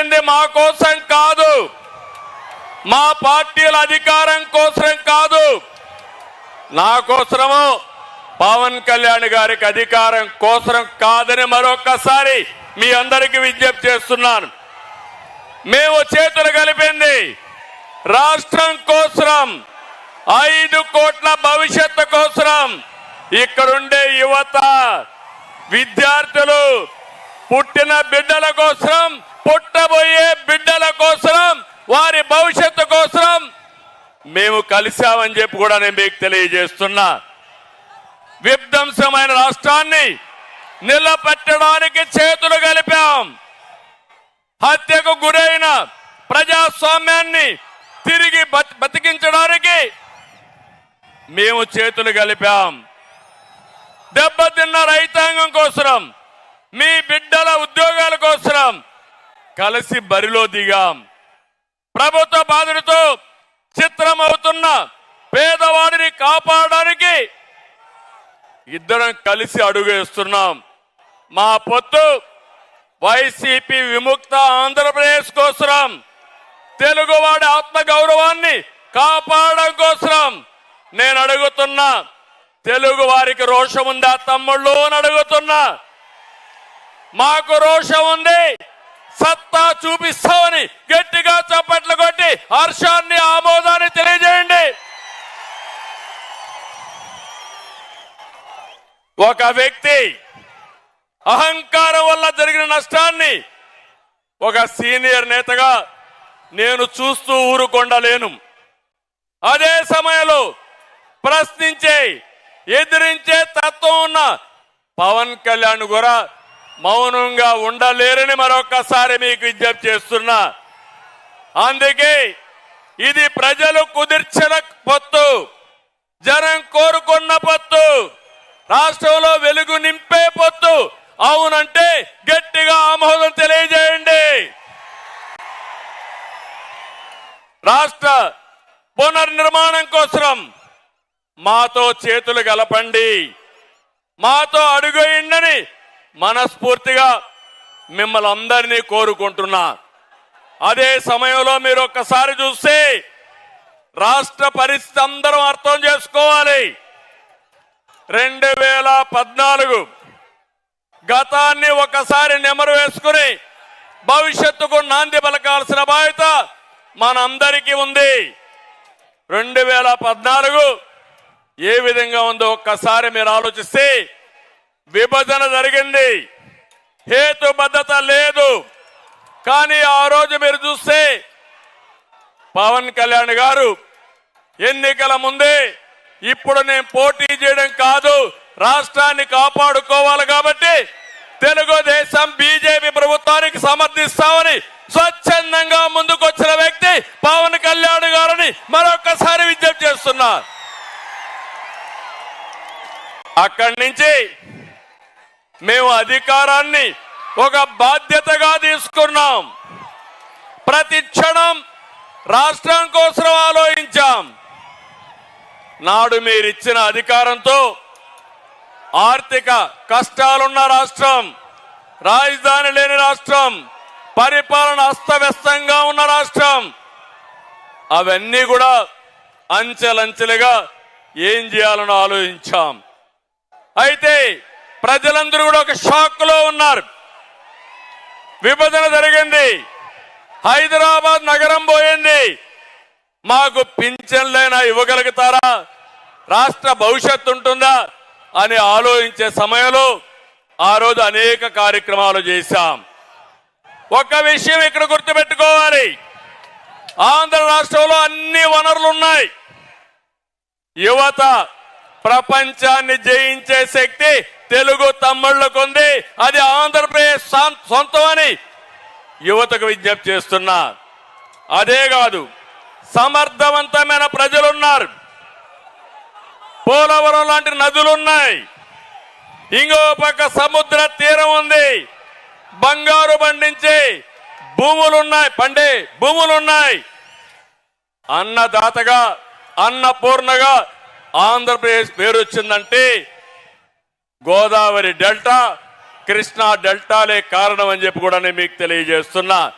చెప్పింది మా కోసం కాదు. మా పార్టీల అధికారం కోసం కాదు. నా కోసము పవన్ కళ్యాణ్ గారికి అధికారం కోసం కాదని మరొకసారి మీ అందరికీ విజ్ఞప్తి చేస్తున్నాను. మేము చేతులు కలిపింది రాష్ట్రం కోసం ఐదు కోట్ల భవిష్యత్తు కోసం ఇక్కడుండే యువత విద్యార్థులు పుట్టిన బిడ్డల కోసం పుట్టబోయే బిడ్డల కోసం వారి భవిష్యత్తు కోసం మేము కలిశామని చెప్పి కూడా నేను మీకు తెలియజేస్తున్నా. విధ్వంసమైన రాష్ట్రాన్ని నిలబెట్టడానికి చేతులు కలిపాం. హత్యకు గురైన ప్రజాస్వామ్యాన్ని తిరిగి బతి- బతికించడానికి మేము చేతులు కలిపాం. దెబ్బతిన్న రైతాంగం కోసం మీ బిడ్డల ఉద్యోగాల కోసం కలిసి బరిలో దిగాం. ప్రభుత్వ బాధలతో చిత్రమవుతున్న పేదవాడిని కాపాడడానికి ఇద్దరం కలిసి అడుగు వేస్తున్నాం మా పొత్తు వైసీపీ విముక్త ఆంధ్రప్రదేశ్ కోసరం తెలుగువాడి ఆత్మ గౌరవాన్ని కాపాడడం కోసరం. నేను అడుగుతున్నా తెలుగు వారికి రోషముందా తమ్ముళ్ళు అని అడుగుతున్నా. మాకు రోషం ఉంది. సత్తా చూపిస్తామని గట్టిగా చప్పట్లు కొట్టి హర్షాన్ని ఆమోదాన్ని తెలియజేయండి. ఒక వ్యక్తి అహంకారం వల్ల జరిగిన నష్టాన్ని ఒక సీనియర్ నేతగా నేను చూస్తూ ఊరుకొండలేను. అదే సమయంలో ప్రశ్నించే ఎదిరించే తత్వం ఉన్న పవన్ కళ్యాణ్ కూడా మౌనంగా ఉండలేరని మరొకసారి మీకు విజ్ఞప్తి చేస్తున్నా. అందుకే ఇది ప్రజలు కుదిర్చిన పొత్తు జనం కోరుకున్న పొత్తు రాష్ట్రంలో వెలుగు నింపే పొత్తు. అవునంటే గట్టిగా ఆమోదం తెలియజేయండి. రాష్ట్ర పునర్నిర్మాణం కోసం మాతో చేతులు కలపండి మాతో అడుగేయండని మనస్ఫూర్తిగా మిమ్మల్ని అందరినీ కోరుకుంటున్నా. అదే సమయంలో మీరు ఒక్కసారి చూస్తే రాష్ట్ర పరిస్థితి అందరం అర్థం చేసుకోవాలి. రెండు వేల పద్నాలుగు గతాన్ని ఒకసారి నెమరు వేసుకుని భవిష్యత్తుకు నాంది పలకాల్సిన బాధ్యత మనందరికీ ఉంది. రెండు వేల పద్నాలుగు ఏ విధంగా ఉందో ఒక్కసారి మీరు ఆలోచిస్తే విభజన జరిగింది. హేతుబద్ధత లేదు. కానీ ఆ రోజు మీరు చూస్తే పవన్ కళ్యాణ్ గారు ఎన్నికల ముందే ఇప్పుడు నేను పోటీ చేయడం కాదు రాష్ట్రాన్ని కాపాడుకోవాలి కాబట్టి తెలుగుదేశం బీజేపీ ప్రభుత్వానికి సమర్థిస్తామని స్వచ్ఛందంగా ముందుకొచ్చిన వ్యక్తి పవన్ కళ్యాణ్ గారిని మరొకసారి విజ్ఞప్తి చేస్తున్నా. అక్కడి నుంచి మేము అధికారాన్ని ఒక బాధ్యతగా తీసుకున్నాం. ప్రతి క్షణం రాష్ట్రం కోసం ఆలోచించాం. నాడు మీరిచ్చిన అధికారంతో ఆర్థిక కష్టాలున్న రాష్ట్రం రాజధాని లేని రాష్ట్రం పరిపాలన అస్తవ్యస్తంగా ఉన్న రాష్ట్రం అవన్నీ కూడా అంచెలంచెలుగా ఏం చేయాలని ఆలోచించాం. అయితే ప్రజలందరూ కూడా ఒక షాక్లో ఉన్నారు. విభజన జరిగింది. హైదరాబాద్ నగరం పోయింది. మాకు పింఛన్లైనా ఇవ్వగలుగుతారా? రాష్ట్ర భవిష్యత్తు ఉంటుందా? అని ఆలోచించే సమయంలో ఆ రోజు అనేక కార్యక్రమాలు చేశాం. ఒక విషయం ఇక్కడ గుర్తుపెట్టుకోవాలి. ఆంధ్ర రాష్ట్రంలో అన్ని వనరులు ఉన్నాయి యువత ప్రపంచాన్ని జయించే శక్తి తెలుగు తమ్ముళ్ళకుంది అది ఆంధ్రప్రదేశ్ సొం- సొంతమని యువతకు విజ్ఞప్తి చేస్తున్నా. అదే కాదు సమర్థవంతమైన ప్రజలున్నారు. పోలవరం లాంటి నదులున్నాయి. ఇంకో పక్క సముద్ర తీరం ఉంది. బంగారు పండించే భూములున్నాయి. పండే భూములున్నాయి. అన్నదాతగా అన్నపూర్ణగా ఆంధ్రప్రదేశ్ పేరు వచ్చిందంటే గోదావరి డెల్టా కృష్ణా డెల్టాలే కారణం అని చెప్పి కూడా నేను మీకు తెలియజేస్తున్నా.